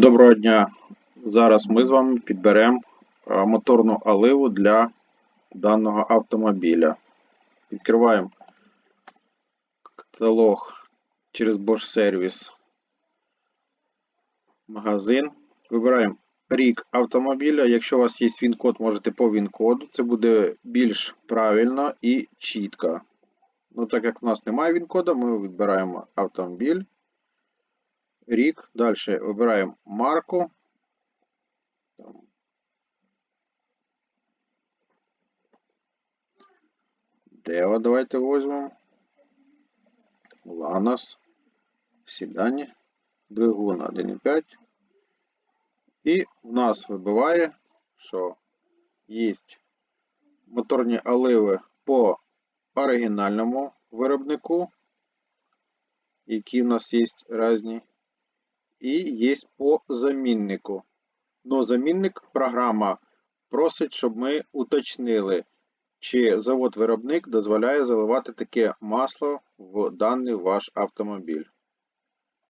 Доброго дня! Зараз ми з вами підберемо е, моторну оливу для даного автомобіля. Відкриваємо каталог через Bosch Service магазин. Вибираємо рік автомобіля. Якщо у вас є він-код, можете по він-коду. Це буде більш правильно і чітко. Ну, так як у нас немає він-коду, ми вибираємо автомобіль рік. Далі вибираємо марку. Део давайте візьмемо. Ланос. Сідані. Двигун 1.5. І в нас вибиває, що є моторні оливи по оригінальному виробнику, які в нас є різні і є по заміннику. Но замінник програма просить, щоб ми уточнили, чи завод-виробник дозволяє заливати таке масло в даний ваш автомобіль.